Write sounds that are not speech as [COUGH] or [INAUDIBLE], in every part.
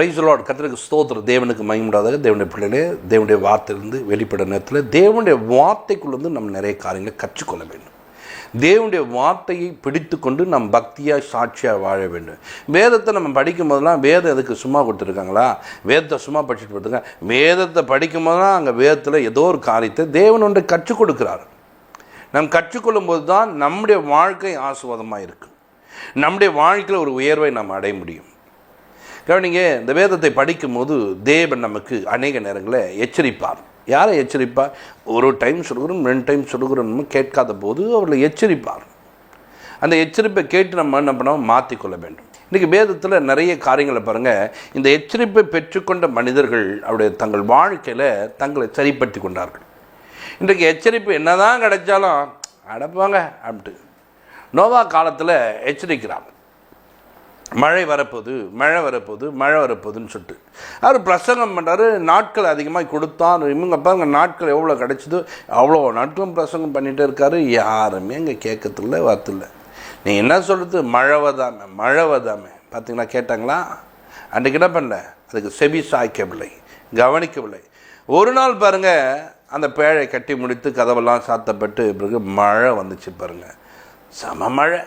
பிரைஸ்லாட் கத்திரிக்கு ஸ்தோத்திர தேவனுக்கு மயமுடாதாக தேவனுடைய பிள்ளைகளே தேவனுடைய வார்த்தையிலிருந்து வெளிப்பட நேரத்தில் தேவனுடைய வார்த்தைக்குள்ளேருந்து நம்ம நிறைய காரியங்களை கற்றுக்கொள்ள வேண்டும். தேவனுடைய வார்த்தையை பிடித்து கொண்டு நம் பக்தியாக சாட்சியாக வாழ வேண்டும். வேதத்தை நம்ம படிக்கும் போதெல்லாம் வேதம் எதுக்கு சும்மா கொடுத்துருக்காங்களா? வேதத்தை சும்மா படிச்சுட்டு போட்டுருங்க வேதத்தை படிக்கும் போதெல்லாம் அங்கே வேதத்தில் ஏதோ ஒரு காரியத்தை தேவன் ஒன்றை கற்றுக் கொடுக்குறாரு. நம் கற்றுக்கொள்ளும் போது தான் நம்முடைய வாழ்க்கை ஆசுவாதமாக இருக்கும் நம்முடைய வாழ்க்கையில் ஒரு உயர்வை நாம் அடைய முடியும். கவனிங்க இந்த வேதத்தை படிக்கும்போது தேவன் நமக்கு அநேக நேரங்களில் எச்சரிப்பார். யாரை எச்சரிப்பார்? ஒரு டைம் சொல்கிறோம் ரெண்டு டைம் சொல்கிறோம் கேட்காத போது அவர்களை எச்சரிப்பார். அந்த எச்சரிப்பை கேட்டு நம்ம என்ன பண்ணோம் மாற்றிக்கொள்ள வேண்டும். இன்றைக்கி வேதத்தில் நிறைய காரியங்களை பாருங்கள் இந்த எச்சரிப்பை பெற்றுக்கொண்ட மனிதர்கள் அவருடைய தங்கள் வாழ்க்கையில் தங்களை சரிப்படுத்தி கொண்டார்கள். இன்றைக்கு எச்சரிப்பு என்னதான் கிடைச்சாலும் அடப்பாங்க அப்படின்ட்டு. நோவா காலத்தில் எச்சரிக்கிறாங்க மழை வரப்போகுது மழை வரப்போகுது மழை வரப்போகுதுன்னு சொல்லிட்டு. அவர் பிரசங்கம் பண்ணுறாரு நாட்கள் அதிகமாக கொடுத்தான். இவங்க பாருங்க நாட்கள் எவ்வளோ கிடச்சிதோ அவ்வளோ நாட்களும் பிரசங்கம் பண்ணிகிட்டே இருக்காரு. யாருமே இங்கே கேட்கறதில்ல வரத்தில்ல நீ என்ன சொல்கிறது மழை வதாமே மழை வதாமே பார்த்தீங்களா கேட்டாங்களா? அன்றைக்கு என்ன பண்ணல? அதுக்கு செவி சாய்க்கவில்லை கவனிக்கவில்லை. ஒரு நாள் பாருங்கள் அந்த பேழை கட்டி முடித்து கதவெல்லாம் சாத்தப்பட்டு பிறகு மழை வந்துச்சு பாருங்கள் சம மழை.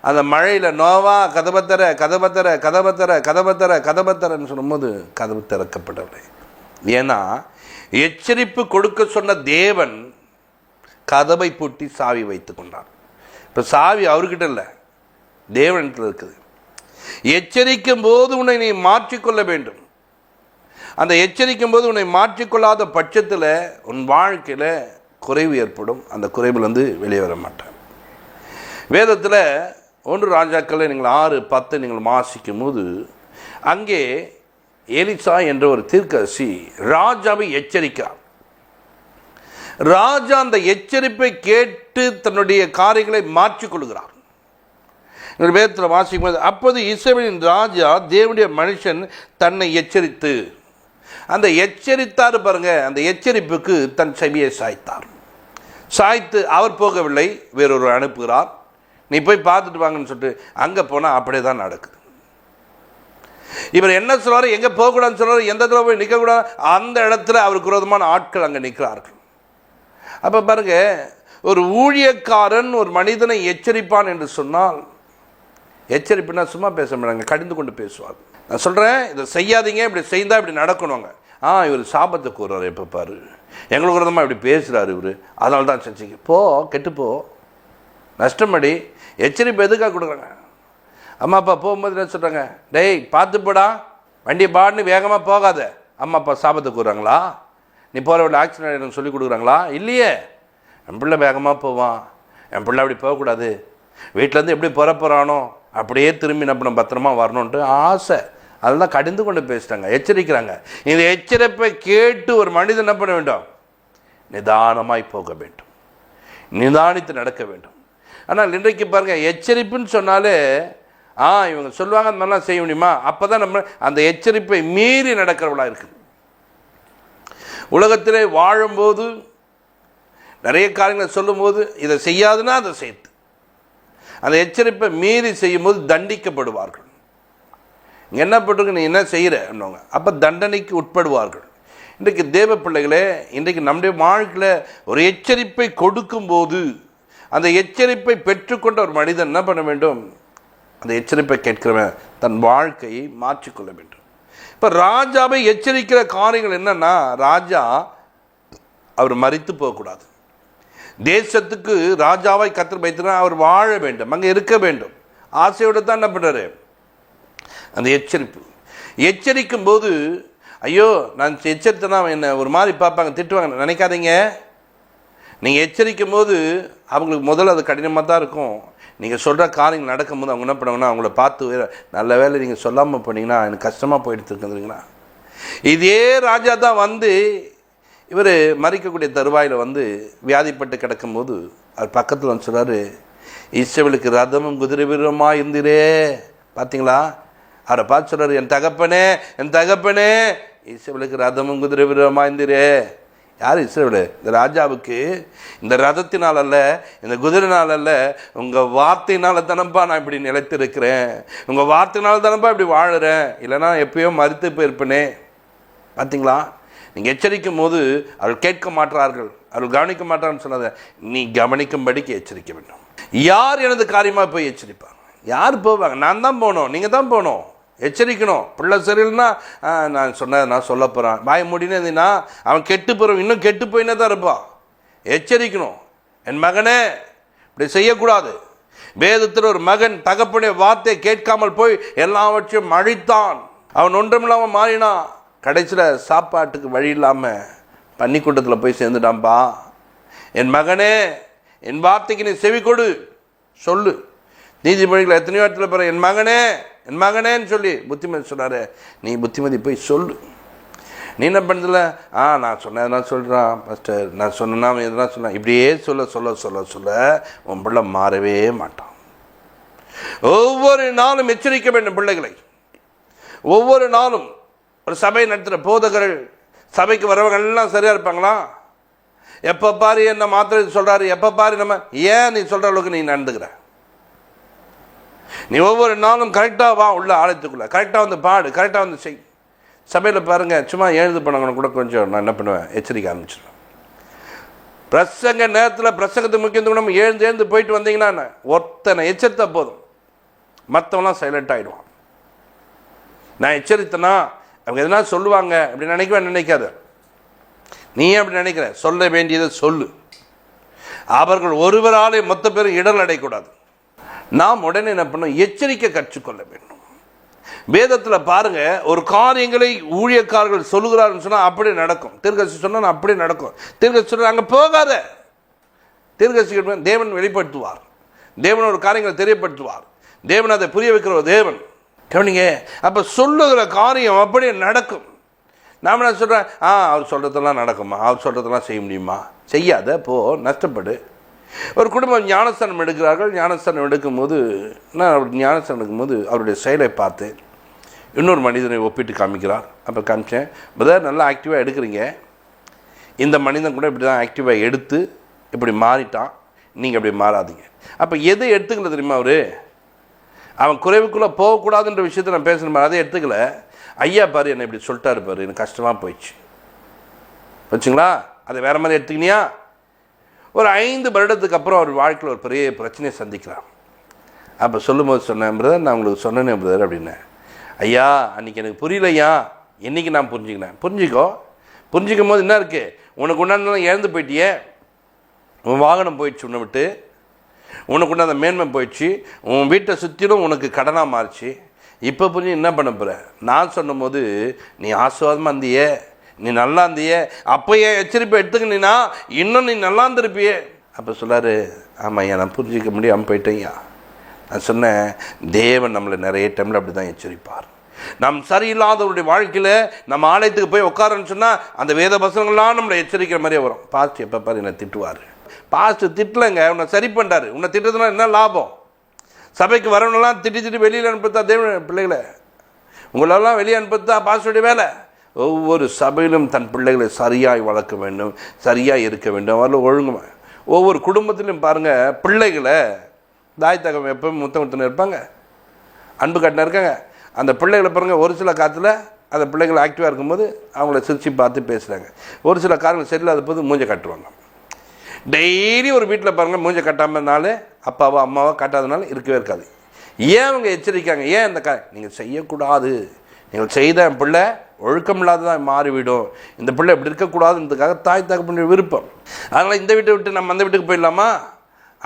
அந்த மழையில் நோவா கதபத்தர கதபத்தர கதபத்தர கதபத்தர கதபத்தரன்னு சொல்லும்போது கதவு திறக்கப்படவில்லை. ஏன்னா எச்சரிப்பு கொடுக்க சொன்ன தேவன் கதவை பூட்டி சாவி வைத்து கொண்டார். இப்போ சாவி அவர்கிட்ட இல்லை தேவனிடத்தில் இருக்குது. எச்சரிக்கும் போது உன்னை நீ மாற்றிக்கொள்ள வேண்டும். அந்த எச்சரிக்கும் போது உன்னை மாற்றிக்கொள்ளாத பட்சத்தில் உன் வாழ்க்கையில் குறைவு ஏற்படும். அந்த குறைவுலேருந்து வெளியே வர மாட்டேன் வேதத்தில் ஒன்று ராஜாக்களை நீங்கள் ஆறு பத்து நீங்கள் வாசிக்கும் போது அங்கே எலிசா என்ற ஒரு தீர்க்கரசி ராஜாவை எச்சரிக்கிறார். ராஜா அந்த எச்சரிப்பை கேட்டு தன்னுடைய காரியங்களை மாற்றிக்கொள்கிறார் எங்கள் பேரத்தில் வாசிக்கும் போது அப்போது இசைவனின் ராஜா தேவனுடைய மனுஷன் தன்னை எச்சரித்து அந்த எச்சரித்தார் பாருங்க அந்த எச்சரிப்புக்கு தன் செவியை சாய்த்தார். சாய்த்து அவர் போகவில்லை வேறொரு அனுப்புகிறார். நீ போய் பார்த்துட்டு வாங்கன்னு சொல்லிட்டு அங்கே போனால் அப்படியே தான் நடக்குது. இவர் என்ன சொல்கிறார் எங்கே போகக்கூடாதுன்னு சொல்கிறார் எந்த இடத்துல போய் நிற்கக்கூடாது அந்த இடத்துல அவருக்கு விரோதமான ஆட்கள் அங்கே நிற்கிறார்கள் அப்போ பாருங்க ஒரு ஊழியக்காரன் ஒரு மனிதனை எச்சரிப்பான் என்று சொன்னால் எச்சரிப்புனா சும்மா பேச மாட்டாங்க கடிந்து கொண்டு பேசுவார். நான் சொல்கிறேன் இதை செய்யாதீங்க இப்படி செய்தால் இப்படி நடக்கணுங்க ஆ இவர் சாபத்தை கூறுறாரு எப்போ பாரு. எங்களுக்கு விரதமாக இப்படி பேசுகிறாரு இவர். அதனால தான் செஞ்சீங்க. போ கெட்டுப்போ நஷ்டமடி. எச்சரிப்பு எதுக்காக கொடுக்குறாங்க? அம்மா அப்பா போகும்போது என்ன சொல்கிறாங்க டேய் பார்த்து போடா. வண்டியை பாடுன்னு வேகமாக போகாத. அம்மா அப்பா சாபத்தை கூறுறாங்களா? நீ போகிற வழியில் ஆக்சிடென்ட் எனக்கு சொல்லி கொடுக்குறாங்களா? இல்லையே. என் பிள்ளை வேகமாக போவான். என் பிள்ளை அப்படி போகக்கூடாது. வீட்டிலேருந்து எப்படி புற போகிறானோ அப்படியே திரும்பி நம்ம பத்திரமா வரணுன்ட்டு ஆசை. அதெல்லாம் கடிந்து கொண்டு பேசிட்டாங்க. எச்சரிக்கிறாங்க. இந்த எச்சரிப்பை கேட்டு ஒரு மனிதன் என்ன பண்ண வேண்டும்? நிதானமாய் போக வேண்டும். நிதானித்து நடக்க வேண்டும். ஆனால் இன்றைக்கு பாருங்கள் எச்சரிப்புன்னு சொன்னாலே ஆ இவங்க சொல்லுவாங்க அந்த மாதிரிலாம் செய்ய முடியுமா? அப்போ தான் நம்ம அந்த எச்சரிப்பை மீறி நடக்கிறவளாக இருக்குது. உலகத்திலே வாழும்போது நிறைய காரியங்களை சொல்லும்போது இதை செய்யாதுன்னா அதை செய்து. அந்த எச்சரிப்பை மீறி செய்யும்போது தண்டிக்கப்படுவார்கள். இங்கே என்ன பண்ணுறது நீ என்ன செய்கிற அப்போ தண்டனைக்கு உட்படுவார்கள். இன்றைக்கு தேவ பிள்ளைகளே இன்றைக்கு நம்முடைய வாழ்க்கையில் ஒரு எச்சரிப்பை கொடுக்கும்போது அந்த எச்சரிப்பை பெற்றுக்கொண்ட ஒரு மனிதன் என்ன பண்ண வேண்டும்? அந்த எச்சரிப்பை கேட்கிறவன் தன் வாழ்க்கையை மாற்றிக்கொள்ள வேண்டும். இப்போ ராஜாவை எச்சரிக்கிற காரியங்கள் என்னன்னா ராஜா அவர் மறித்து போகக்கூடாது. தேசத்துக்கு ராஜாவை கத்திர வைத்தினா அவர் வாழ வேண்டும் அங்கே இருக்க வேண்டும். ஆசையோடு தான் என்ன பண்ணுறாரு அந்த எச்சரிப்பு. எச்சரிக்கும் போது ஐயோ நான் எச்சரித்தனா என்ன ஒரு மாதிரி பார்ப்பாங்க திட்டுவாங்க நினைக்காதீங்க. நீங்கள் எச்சரிக்கும் போது அவங்களுக்கு முதல்ல அது கடினமாக தான் இருக்கும். நீங்கள் சொல்கிற காரியங்கள் நடக்கும்போது அவங்க என்ன பண்ணுவாங்கன்னா அவங்கள பார்த்து நல்ல வேலை நீங்கள் சொல்லாமல் போனீங்கன்னா எனக்கு கஷ்டமாக போயிடுத்துருக்குதுங்களா இதே ராஜா தான் வந்து இவர் மறிக்கக்கூடிய தருவாயில் வந்து வியாதிப்பட்டு கிடக்கும்போது அவர் பக்கத்தில் வந்து சொல்கிறாரு இசவளுக்கு ரதமும் குதிரை வீரமாக இருந்திரே? பார்த்தீங்களா அவரை பார்த்து சொல்கிறார் என் தகப்பனே என் தகப்பனே இசவளுக்கு ரதமும் குதிரை வீரமாக இருந்திரே? யார் இஸ்ரேல் இந்த ராஜாவுக்கு இந்த ரதத்தினால் அல்ல இந்த குதிரைனால் அல்ல உங்கள் வார்த்தையினால தானப்பா நான் இப்படி நிலைத்திருக்கிறேன். உங்கள் வார்த்தையினால தானப்பா இப்படி வாழுறேன். இல்லைன்னா எப்பயோ மறுத்து போயிருப்பேனே. பார்த்தீங்களா நீங்கள் எச்சரிக்கும் போது அவள் கேட்க மாட்டார்கள். அவள் கவனிக்க மாட்டான்னு சொன்னதை நீ கவனிக்கும்படிக்கு எச்சரிக்க வேண்டும். யார் எனது காரியமாக போய் எச்சரிப்பாங்க? யார் போவாங்க? நான் தான் போகணும். நீங்கள் தான் போகணும். எச்சரிக்கணும். பிள்ளை சரியில்லைன்னா நான் சொன்ன நான் சொல்ல போகிறேன் வாய முடினே அவன் கெட்டு போகிறவன் இன்னும் கெட்டு போயினே தான் இருப்பான். எச்சரிக்கணும். என் மகனே இப்படி செய்யக்கூடாது. வேதத்தில் ஒரு மகன் தகப்பனுடைய வார்த்தையை கேட்காமல் போய் எல்லாவற்றையும் அழித்தான். அவன் ஒன்றுமில்லாமல் மாறினான். கடைசியில் சாப்பாட்டுக்கு வழி இல்லாமல் பன்னிக்கூட்டத்தில் போய் சேர்ந்துட்டான்ப்பா என் மகனே என் வார்த்தைக்கு நீ செவி கொடு. சொல்லு. நீதிபதிகள் எத்தனையோ இடத்துல பாரு என் மகனே என் மகனேன்னு சொல்லி புத்திமதி சொன்னாரு. நீ புத்திமதி போய் சொல்லு. நீ என்ன பண்ணுறதுல ஆ நான் சொன்னேன் எதனா சொல்கிறான் ஃபஸ்ட்டு நான் சொன்னா அவன் எதனா சொன்னான் இப்படியே சொல்ல சொல்ல சொல்ல சொல்ல உன் பிள்ளை மாறவே மாட்டான். ஒவ்வொரு நாளும் எச்சரிக்க வேண்டும் பிள்ளைகளை. ஒவ்வொரு நாளும் ஒரு சபை நடத்துகிற போதகர்கள் சபைக்கு வரவங்க எல்லாம் சரியாக இருப்பாங்களா? எப்போ பாரு என்ன மாத்திரை சொல்கிறாரு எப்போ பாரு நம்ம ஏன் நீ சொல்கிற அளவுக்கு நீ நடந்துக்கிற? நீ ஒவ்வொரு நாளும் கரெக்டாக வா உள்ள ஆலயத்துக்குள்ளே. கரெக்டாக வந்து பாடு கரெக்டாக வந்து செய். சபையில் பாருங்கள் சும்மா எழுது போனவங்க கூட கொஞ்சம் நான் என்ன பண்ணுவேன்? எச்சரிக்கை ஆரம்பிச்சிடுவேன் பிரசங்க நேரத்தில் பிரசங்கத்துக்கு முக்கியத்துவம் நம்ம எழுந்து எழுந்து போயிட்டு வந்தீங்கன்னா ஒருத்தனை எச்சரித்தா போதும். மற்றவங்களாம் சைலண்ட் ஆகிடுவான் நான் எச்சரித்தனா? அவங்க எதனா சொல்லுவாங்க அப்படி நினைக்கவே நினைக்காத. நீ ஏன் அப்படி நினைக்கிற? சொல்ல வேண்டியதை சொல்லு. அவர்கள் ஒருவராலே மொத்த பேரும் இடல் அடையக்கூடாது. நாம் உடனே என்ன பண்ணோம் எச்சரிக்கை கற்றுக்கொள்ள வேண்டும். வேதத்தில் பாருங்க ஒரு காரியங்களை ஊழியக்காரர்கள் சொல்லுகிறார்கள் சொன்னால் அப்படியே நடக்கும். தீர்க்கசி சொன்னால் அப்படியே நடக்கும். தீர்க்கசி சொன்னால் அங்கே போகாத. தீர்க்கசி தேவன் வெளிப்படுத்துவார். தேவன் ஒரு காரியங்களை தெரியப்படுத்துவார். தேவன் அதை புரிய வைக்கிற தேவன். கவனிங்க அப்போ சொல்லுகிற காரியம் அப்படியே நடக்கும். நாம் என்ன சொல்கிறேன் ஆ அவர் சொல்கிறதெல்லாம் நடக்குமா? அவர் சொல்கிறதெல்லாம் செய்ய முடியுமா? செய்யாத போ நஷ்டப்படு. ஒரு குடும்பம் ஞானஸ்தானம் எடுக்கிறார்கள் ஞானஸ்தானம் எடுக்கும்போது நான் அவர் ஞானஸ்தானம் எடுக்கும்போது அவருடைய செயலை பார்த்து இன்னொரு மனிதனை ஒப்பிட்டு காமிக்கிறார். அப்போ காமிச்சேன் பிரதர் நல்லா ஆக்டிவாக எடுக்கிறீங்க. இந்த மனிதன் கூட இப்படி தான் ஆக்டிவாக எடுத்து இப்படி மாறிட்டான். நீங்கள் அப்படி மாறாதீங்க. அப்போ எதை எடுத்துக்கல தெரியுமா அவர்? அவன் குறைவுக்குள்ளே போகக்கூடாதுன்ற விஷயத்தை நான் பேசணும் அதை எடுத்துக்கல. ஐயா பாரு என்னை இப்படி சொல்லிட்டாரு பாரு எனக்கு கஷ்டமாக போயிடுச்சு. வச்சுங்களா? அதை வேறு மாதிரி எடுத்துக்கினியா? ஒரு ஐந்து வருடத்துக்கு அப்புறம் அவர் வாழ்க்கையில் ஒரு பெரிய பிரச்சனையை சந்திக்கிறார். அப்போ சொல்லும்போது சொன்னேன் பிரதர் நான் உங்களுக்கு சொன்னேனே பிரதர் அப்படின்னேன் ஐயா அன்றைக்கி எனக்கு புரியலையா? என்றைக்கு நான் புரிஞ்சுக்கினேன்? புரிஞ்சுக்கோ. புரிஞ்சிக்கும் போது என்ன இருக்குது உனக்கு உண்டானதெல்லாம் இழந்து போயிட்டியே. உன் வாகனம் போயிடுச்சு உன்னை விட்டு. உனக்கு உண்டான மேன்மை போயிடுச்சு. உன் வீட்டை சுற்றிலும் உனக்கு கடனாக மாறிச்சு. இப்போ புரிஞ்சு என்ன பண்ண போகிற நான் சொன்னபோது நீ ஆசுவாதமாக இருந்தியே. நீ நல்லா இருந்தியே அப்போயே எச்சரிப்பை எடுத்துக்கினா இன்னும் நீ நல்லா இருந்திருப்பியே அப்போ சொல்லாரு ஆமாம் நான் புரிஞ்சிக்க முடியாமல் போயிட்டேயா நான் சொன்னேன் தேவன் நம்மளை நிறைய டைமில் அப்படி தான் எச்சரிப்பார். நம் சரியில்லாதவருடைய வாழ்க்கையில் நம்ம ஆலயத்துக்கு போய் உட்காரன்னு சொன்னால் அந்த வேத வசனங்கள்லாம் நம்மளை எச்சரிக்கிற மாதிரியே வரும். பாஸ்ட் எப்போ பாரு என்னை திட்டுவார். பாஸ்ட் திட்டலைங்க உன்னை சரி பண்ணுறாரு உன்னை திட்டுறதுனால என்ன லாபம்? சபைக்கு வரவனெல்லாம் திட்டி திட்டி வெளியில் அனுப்புத்தா தேவ பிள்ளைகளை உங்களெல்லாம் வெளியே அனுப்புத்தா பாஸ்டருடைய வேலை. ஒவ்வொரு சபையிலும் தன் பிள்ளைகளை சரியாய் வளர்க்க வேண்டும் சரியாக இருக்க வேண்டும். அவரில் ஒழுங்குமா ஒவ்வொரு குடும்பத்திலும் பாருங்கள் பிள்ளைகளை தாய் தகவல் எப்பவும் முத்தம் இருப்பாங்க. அன்பு கட்டின இருக்காங்க. அந்த பிள்ளைகளை பாருங்கள் ஒரு சில காலத்தில் அந்த பிள்ளைகள் ஆக்டிவாக இருக்கும்போது அவங்கள சிரித்து பார்த்து பேசுகிறாங்க ஒரு சில காரணங்கள் சரியில்லாத போது மூஞ்சை கட்டுவாங்க. டெய்லி ஒரு வீட்டில் பாருங்கள் மூஞ்சை கட்டாமனால அப்பாவோ அம்மாவோ காட்டாதனால இருக்கவே இருக்காது. ஏன் அவங்க எச்சரிக்காங்க ஏன் இந்த கா நீங்கள் செய்யக்கூடாது. நீங்கள் செய்த என் பிள்ளை ஒழுக்கம் இல்லாததான் மாறிவிடும். இந்த பிள்ளை இப்படி இருக்கக்கூடாதுன்றதுக்காக தாய் தகப்பனுடைய விருப்பம். அதனால் இந்த வீட்டை விட்டு நம்ம அந்த வீட்டுக்கு போயிடலாமா?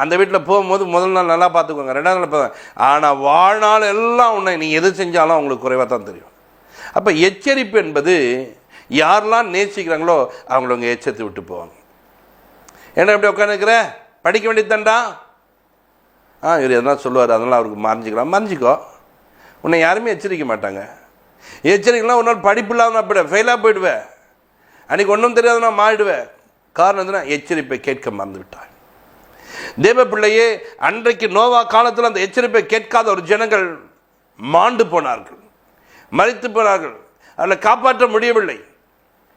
அந்த வீட்டில் போகும்போது முதல் நாள் நல்லா பார்த்துக்கோங்க. ரெண்டாவது நாள் பார்த்து ஆனால் வாழ்நாள் எல்லாம் உன்னை நீ எது செஞ்சாலும் அவங்களுக்கு குறைவாக தான் தெரியும். அப்போ எச்சரிப்பு என்பது யாரெல்லாம் நேசிக்கிறாங்களோ அவங்கள அவங்க எச்சரித்து விட்டு போவாங்க. என்ன இப்படி உட்காந்துக்கிற படிக்க வேண்டியதுதான்டா. ஆ இவர் எதனா சொல்லுவார் அதனால் அவருக்கு மறைஞ்சிக்கலாம். மறைஞ்சிக்கோ. உன்னை யாருமே எச்சரிக்க மாட்டாங்க. எச்சரிக்கலாம் ஒரு நாள் படிப்பு இல்லாமல் நான் போயிடுவேன். ஃபெயிலாக போயிடுவேன். அன்றைக்கி ஒன்றும் தெரியாத நான் மாறிடுவேன். காரணம் எதுனா எச்சரிப்பை கேட்க மறந்து விட்டாய் தேவ பிள்ளையே அன்றைக்கு நோவா காலத்தில் அந்த எச்சரிப்பை கேட்காத ஒரு ஜனங்கள் மாண்டு போனார்கள். மறித்து போனார்கள். அதில் காப்பாற்ற முடியவில்லை.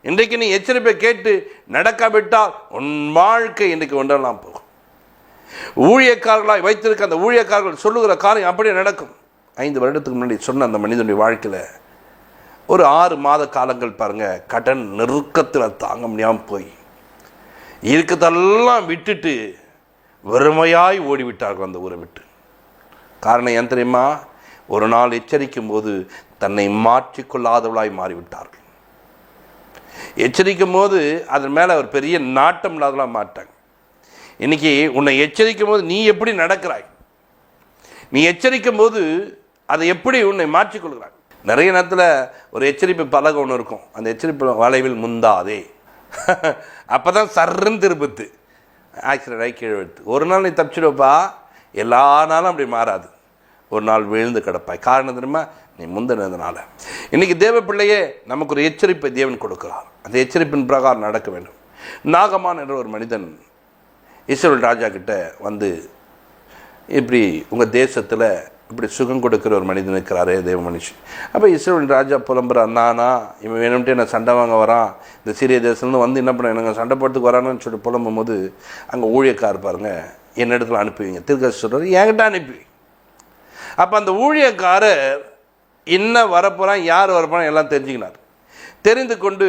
இன்றைக்கு நீ எச்சரிப்பை கேட்டு நடக்காவிட்டால் உன் வாழ்க்கை இன்றைக்கு ஒன்றெல்லாம் போகும். ஊழியக்காரர்களாய் வைத்திருக்க அந்த ஊழியக்காரர்கள் சொல்லுகிற காரியம் அப்படியே நடக்கும். ஐந்து வருடத்துக்கு முன்னாடி சொன்ன அந்த மனிதனுடைய வாழ்க்கையில் ஒரு ஆறு மாத காலங்கள் பாருங்கள் கடன் நெருக்கத்தில் தாங்க முடியாமல் போய் இருக்கதெல்லாம் விட்டுட்டு வெறுமையாய் ஓடிவிட்டார்கள் அந்த ஊரை விட்டு. காரணம் ஏன் தெரியுமா? ஒரு நாள் எச்சரிக்கும் போது தன்னை மாற்றிக்கொள்ளாதவளாய் மாறிவிட்டார்கள். எச்சரிக்கும் போது அதன் மேலே ஒரு பெரிய நாட்டம் இல்லாதவளாக மாட்டாங்க இன்னைக்கு உன்னை எச்சரிக்கும் போது நீ எப்படி நடக்கிறாய்? நீ எச்சரிக்கும் போது அதை எப்படி உன்னை மாற்றிக்கொள்கிறாய்? நிறைய நேரத்தில் ஒரு எச்சரிப்பு பலகை ஒன்று இருக்கும். அந்த எச்சரிப்பு வளைவில் முந்தாதே. [LAUGHS] அப்போ தான் சர்ன்னு திருப்பத்து. ஆக்சிடென்ட் ஆகி கீழே விழுத்து. ஒரு நாள் நீ தப்பிச்சிடுவப்பா. எல்லா நாளும் அப்படி மாறாது. ஒரு நாள் விழுந்து கிடப்பாய். காரணம் தெரியுமா? நீ முந்தினதுனால. இன்றைக்கி தேவ பிள்ளையே நமக்கு ஒரு எச்சரிப்பை தேவன் கொடுக்கிறார். அந்த எச்சரிப்பின் பிரகாரம் நடக்க வேண்டும். நாகமான் என்ற ஒரு மனிதன் இஸ்ரோல் ராஜா கிட்ட வந்து இப்படி உங்கள் தேசத்தில் இப்படி சுகம் கொடுக்குற ஒரு மனிதன் இருக்கிறாரே தேவ மனுஷன் அப்போ இஸ்ரேல் ராஜா புலம்புறான் நானா இவன் வேணும்ட்டு என்ன சண்டை வாங்க வரான். இந்த சீரிய தேசத்துலேருந்து வந்து என்ன பண்ண எனக்கு சண்டை போட்டுக்கு வரான்னு சொல்லி புலம்பும் போது அங்கே ஊழியக்கார் பாருங்க என்ன இடத்துல அனுப்புவீங்க. திருக்கசி சொல்கிறார் என்கிட்ட அனுப்பி. அப்போ அந்த ஊழியக்காரர் என்ன வரப்போகிறான் யார் வரப்போறான் எல்லாம் தெரிஞ்சுக்கினார். தெரிந்து கொண்டு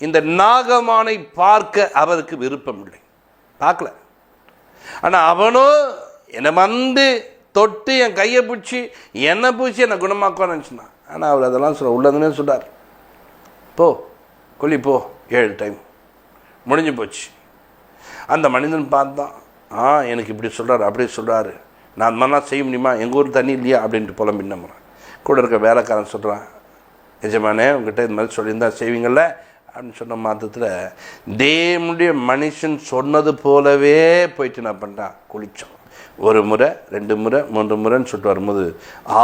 இந்த நாகமானை பார்க்க அவருக்கு விருப்பம் இல்லை பார்க்கல. ஆனால் அவனோ என்னை வந்து தொட்டு என் கையை பிடிச்சி என்னை பூச்சி என்னை குணமாக்குவான்னு நினச்சினா ஆனால் அவர் அதெல்லாம் சொல்ல உள்ளதுன்னே சொல்கிறார் போ கொல்லி போ ஏழு டைம். முடிஞ்சு போச்சு. அந்த மனிதன் பார்த்தான் ஆ எனக்கு இப்படி சொல்கிறார் அப்படி சொல்கிறாரு நான் அந்த மாதிரிலாம் செய்ய முடியுமா? எங்கள் ஊர் தண்ணி இல்லையா? அப்படின்ட்டு புலம்பின்னு நம்புறேன் கூட இருக்க வேலைக்காரன் சொல்கிறான் எஜமானே உங்ககிட்ட இது மாதிரி சொல்லியிருந்தா செய்வீங்கள்ல அப்படின்னு சொன்ன மாதத்தில் தேவனுடைய மனுஷன் சொன்னது போலவே போயிட்டு நான் பண்ணிட்டான் குளித்தோம் ஒரு முறை ரெண்டு முறை மூன்று முறைன்னு சொல்லிட்டு வரும்போது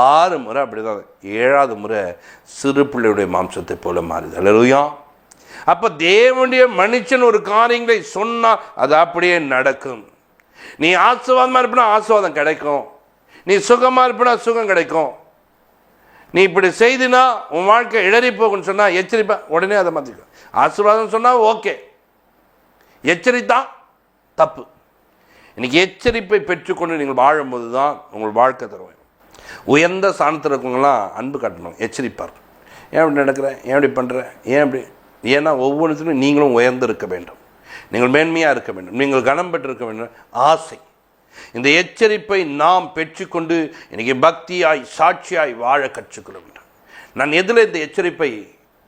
ஆறு முறை அப்படி தான் ஏழாவது முறை சிறு பிள்ளையுடைய மாம்சத்தை போல மாறுது. அல்லையா அப்போ தேவனுடைய மனுஷன் ஒரு காரியங்களை சொன்னால் அது அப்படியே நடக்கும். நீ ஆசீர்வாதமாக இருப்பினா ஆசுவாதம் கிடைக்கும். நீ சுகமாக இருப்பினா சுகம் கிடைக்கும். நீ இப்படி செய்தினா உன் வாழ்க்கை இழறி போகும்னு சொன்னால் எச்சரிப்பேன் உடனே அதை மாற்றிக்கும் ஆசீர்வாதம் சொன்னால் ஓகே. எச்சரித்தா தப்பு. இன்னைக்கு எச்சரிப்பை பெற்றுக்கொண்டு நீங்கள் வாழும்போது தான் உங்கள் வாழ்க்கை தருவேன். உயர்ந்த ஸ்தானத்தில் இருக்கவங்களாம் அன்பு காட்டணும் எச்சரிப்பார். ஏன் இப்படி நடக்கிறேன்? ஏன் இப்படி பண்ணுறேன் ஏன் இப்படி? ஏன்னா ஒவ்வொன்றுத்திலும் நீங்களும் உயர்ந்து இருக்க வேண்டும். நீங்கள் மேன்மையாக இருக்க வேண்டும். நீங்கள் கனம் பெற்றிருக்க வேண்டும். ஆசை. இந்த எச்சரிப்பை நாம் பெற்றுக்கொண்டு இன்றைக்கி பக்தியாய் சாட்சியாய் வாழ கற்றுக்கொள்ள வேண்டும். நான் எதில் இந்த எச்சரிப்பை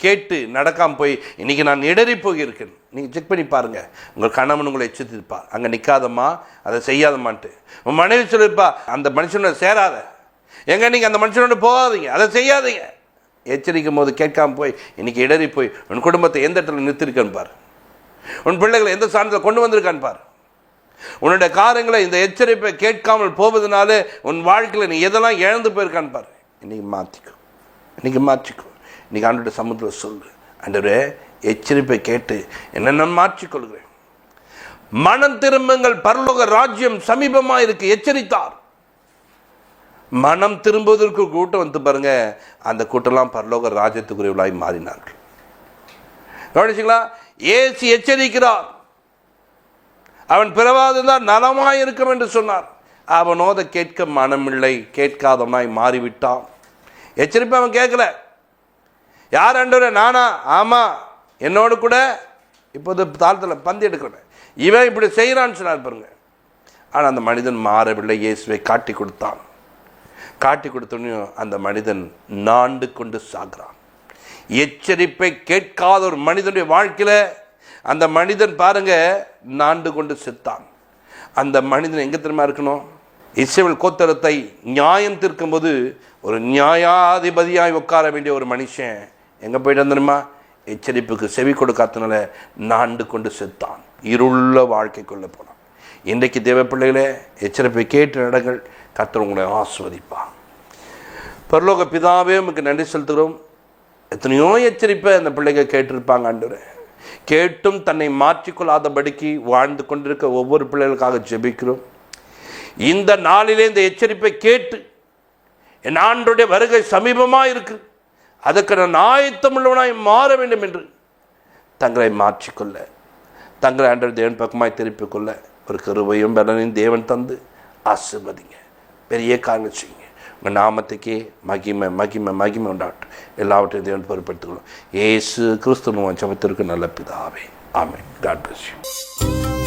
கேட்டு நடக்காமல் போய் இன்றைக்கி நான் இடறி போயிருக்கேன். நீங்கள் செக் பண்ணி பாருங்கள் உங்கள் கணவன் உங்களை எச்சரித்திருப்பார் அங்கே நிற்காதம்மா அதை செய்யாதம்மான்ட்டு. உன் மனைவி சொல்லியிருப்பா அந்த மனுஷனோட சேராத. எங்கே நீங்கள் அந்த மனுஷனோட போகாதீங்க அதை செய்யாதீங்க. எச்சரிக்கும் போது கேட்காமல் போய் இன்றைக்கி இடறி போய் உன் குடும்பத்தை எந்த இடத்துல நிறுத்திருக்கேன்னு பார். உன் பிள்ளைகளை எந்த சாணத்தில் கொண்டு வந்திருக்கான்னு பார். உன்னுடைய காரியங்களை இந்த எச்சரிப்பை கேட்காமல் போவதனால உன் வாழ்க்கையில் நீ எதெல்லாம் இழந்து போயிருக்கான்னு பாரு. இன்னைக்கு மாற்றிக்கும் இன்னைக்கு மாற்றிக்கும் இன்னைக்கு ஆண்டோட சமுத்திரம் சொல்லு ஆண்டவரே எச்சரிப்பை கேட்டு என்ன நான் மாற்றிக்கொள்கிறேன். மனம் திரும்புங்கள் பரலோக ராஜ்யம் சமீபமாக இருக்கு எச்சரித்தார். மனம் திரும்புவதற்கு கூட்டம் வந்து பாருங்க அந்த கூட்டம்லாம் பரலோக ராஜ்யத்துக்குரியவளாய் மாறினார்கள். கவனிச்சிங்களா? ஏசி எச்சரிக்கிறார். அவன் பிறவாதிருந்தால் நலமாய் இருக்கும் என்று சொன்னார். அவனோத அதை கேட்க மனமில்லை கேட்காதவனாய் மாறிவிட்டான். எச்சரிப்பை அவன் கேட்கல. யார் அண்டவரே நானா? ஆமாம் என்னோடு கூட இப்போது தாளத்தில் பந்து எடுக்கிறேன் இவன் இப்படி செய்கிறான்னு சொன்னார் பாருங்க. ஆனால் அந்த மனிதன் மாறவில்லை. இயேசுவை காட்டி கொடுத்தான். காட்டி கொடுத்தோன்னையும் அந்த மனிதன் நாண்டு கொண்டு சாகிறான். எச்சரிப்பை கேட்காத ஒரு மனிதனுடைய வாழ்க்கையில் அந்த மனிதன் பாருங்க நாண்டு கொண்டு செத்தான். அந்த மனிதன் எங்கே தெரியுமா இருக்கணும்? இசைவல் கோத்தரத்தை நியாயம் தீர்க்கும்போது ஒரு நியாயாதிபதியாய் உட்கார வேண்டிய ஒரு மனுஷன் எங்கே போயிட்டு தெரியுமா? எச்சரிப்புக்கு செவி கொடுக்காதனால நாண்டு கொண்டு செத்தான். இருள்ள வாழ்க்கைக்குள்ளே போனான். இன்றைக்கு தேவ பிள்ளைகளே எச்சரிப்பை கேட்டு நடங்கள். கர்த்தர் உங்களை ஆஸ்வதிப்பான் பரலோக பிதாவே உமக்கு நன்றி செலுத்துகிறோம். எத்தனையோ எச்சரிப்பை அந்த பிள்ளைங்க கேட்டிருப்பாங்க ஆண்டு கேட்டும் தன்னை மாற்றிக்கொள்ளாதபடிக்கு வாழ்ந்து கொண்டிருக்க ஒவ்வொரு பிள்ளைகளுக்காக ஜெபிக்கிறோம். இந்த நாளிலே இந்த எச்சரிப்பை கேட்டு என் ஆண்டுடைய வருகை சமீபமாக இருக்குது அதற்கு நான் ஆயத்தமுள்ளவனாய் மாற வேண்டும் என்று தங்களை மாற்றிக்கொள்ள தங்களை ஆண்டவர் தேவன் பக்கமாய் திருப்பிக் கொள்ள ஒரு கருவையும் பலனையும் தேவன் தந்து ஆசிர்வதிங்க. பெரிய காரணம் செய்யுங்க. உங்கள் நாமத்துக்கே மகிமை மகிமை மகிமை உண்டாகட்டும். எல்லாவற்றையும் தேவன் பொறுப்படுத்திக்கொள்ளும் ஏசு கிறிஸ்துவ ஜபத்திற்கு நல்ல பிதாவே. ஆமே காட் பிளஸ் யூ